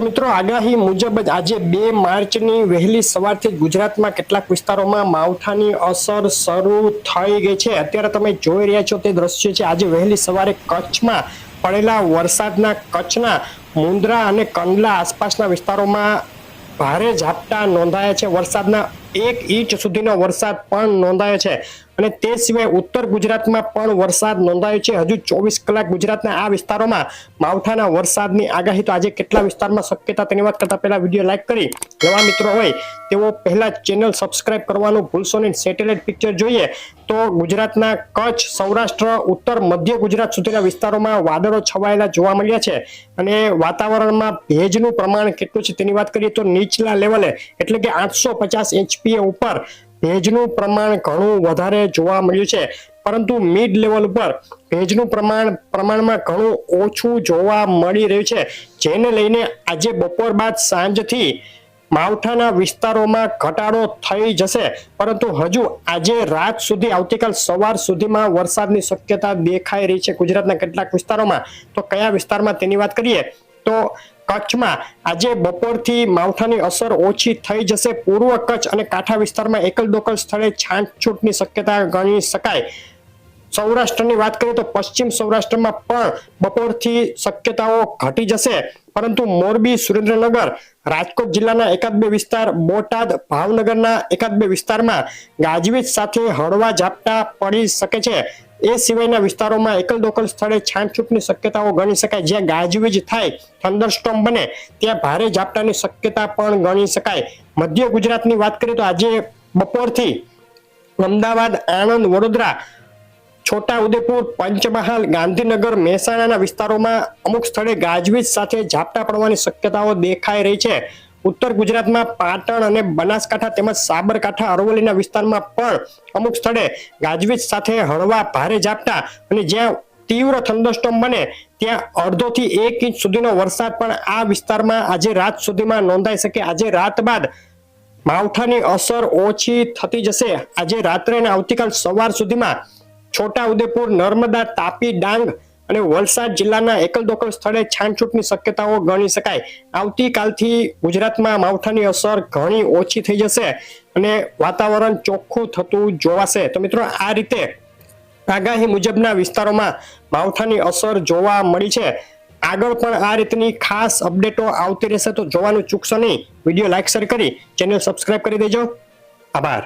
મિત્રો, આગાહી મુજબ જ આજે બે માર્ચની વહેલી સવારથી ગુજરાતમાં કેટલાક વિસ્તારોમાં માવઠાની અસર શરૂ થઈ ગઈ છે. અત્યારે તમે જોઈ રહ્યા છો તે દ્રશ્ય છે. આજે વહેલી સવારે કચ્છમાં પડેલા વરસાદના કચ્છના મુન્દ્રા અને કંડલા આસપાસના વિસ્તારોમાં ભારે ઝાપટા નોંધાયા છે. વરસાદના એક ઇંચ સુધીનો વરસાદ પણ નોંધાયો છે. અને તે સિવાય ઉત્તર ગુજરાતમાં પણ વરસાદ નોંધાયો છે. હજુ ચોવીસ કલાક ગુજરાતના આ વિસ્તારોમાં માવઠાના વરસાદની આગાહી. તો આજે કેટલા વિસ્તારમાં શક્યતા તેની વાત કરતા પહેલા વીડિયો લાઈક કરી. નવા મિત્રો હોય તેઓ પહેલા ચેનલ સબસ્ક્રાઇબ કરવાનું ભૂલશો નહીં. સેટેલાઇટ પિક્ચર જોઈએ તો ગુજરાતના કચ્છ, સૌરાષ્ટ્ર, ઉત્તર, મધ્ય ગુજરાત સુધીના વિસ્તારોમાં વાદળો છવાયેલા જોવા મળ્યા છે. અને વાતાવરણમાં ભેજનું પ્રમાણ કેટલું છે તેની વાત કરીએ તો નીચલા લેવલે એટલે કે આઠસો પચાસ એચપીએ ઉપર ભેજનું પ્રમાણ ઘણું વધારે જોવા મળ્યું છે. પરંતુ મિડ લેવલ ઉપર ભેજનું પ્રમાણ, પ્રમાણમાં ઘણું ઓછું જોવા મળી રહ્યું છે. જેને લઈને આજે બપોર બાદ સાંજથી માવઠાના વિસ્તારોમાં ઘટાડો થઈ જશે. પરંતુ હજુ આજે રાત સુધી, આવતીકાલ સવાર સુધીમાં વરસાદની શક્યતા દેખાઈ રહી છે ગુજરાતના કેટલાક વિસ્તારોમાં. તો કયા વિસ્તારમાં તેની વાત કરીએ? તો કચ્છમાં આજે બપોરથી માવઠાની અસર ઓછી થઈ જશે. પૂર્વ કચ્છ અને કાંઠા વિસ્તારમાં એકલ દોકલ સ્થળે છાંટછૂટની શક્યતા ગણી શકાય. સૌરાષ્ટ્રની વાત કરીએ તો પશ્ચિમ સૌરાષ્ટ્રમાં પણ બપોરથી શક્યતાઓ ઘટી જશે. પરંતુ મોરબી, સુરેન્દ્રનગર, રાજકોટ જિલ્લાના એકાદ બે વિસ્તાર, બોટાદ, ભાવનગરના એકાદ બે વિસ્તારમાં ગાજવીજ સાથે હળવા ઝાપટા પડી શકે છે. એ સિવાયના વિસ્તારોમાં એકલ દોકલ સ્થળે છાંટછૂટની શક્યતાઓ ગણી શકાય. જ્યાં ગાજવીજ થાય થંડરસ્ટોમ બને, ત્યાં ભારે ઝાપટાની શક્યતા પણ ગણી શકાય. મધ્ય ગુજરાતની વાત કરીએ તો આજે બપોરથી અમદાવાદ, આણંદ, વડોદરા છોટા ઉદેપુર પંચમહાલ, ગાંધીનગર, મહેસાણાના વિસ્તારોમાં અમુક સ્થળે ગાજવીજ સાથે ઝાપટા પડવાની શક્યતાઓ દેખાઈ રહી છે. ઉત્તર ગુજરાતમાં પાટણ અને બનાસકાંઠા તેમજ સાબરકાંઠા, અરવલ્લીના વિસ્તારમાં પણ અમુક સ્થળે ગાજવીજ સાથે હળવા ભારે ઝાપટા અને જ્યાં તીવ્ર થંડરસ્ટોમ બને, ત્યાં અડધોથી એક ઇંચ સુધીનો વરસાદ પણ આ વિસ્તારમાં આજે રાત સુધીમાં નોંધાઈ શકે. આજે રાત બાદ માવઠાની અસર ઓછી થતી જશે. આજે રાત્રે અને આવતીકાલ સવાર સુધીમાં છોટા ઉદેપુર નર્મદા, તાપી, ડાંગ અને વલસાડ જિલ્લાના એકલ દોકલ સ્થળે છાંટછૂટની શક્યતાઓ ગણી શકાય. આવતીકાલથી ગુજરાતમાં માવઠાની અસર ઘણી ઓછી થઈ જશે અને વાતાવરણ ચોખ્ખું થતું જોવાશે. તો મિત્રો, આ રીતે આગાહી મુજબના વિસ્તારોમાં માવઠાની અસર જોવા મળી છે. આગળ પણ આ રીતની ખાસ અપડેટો આવતી રહેશે, તો જોવાનું ચૂકશો નહીં. વીડિયો લાઇક શેર કરી ચેનલ સબસ્ક્રાઇબ કરી દેજો. આભાર.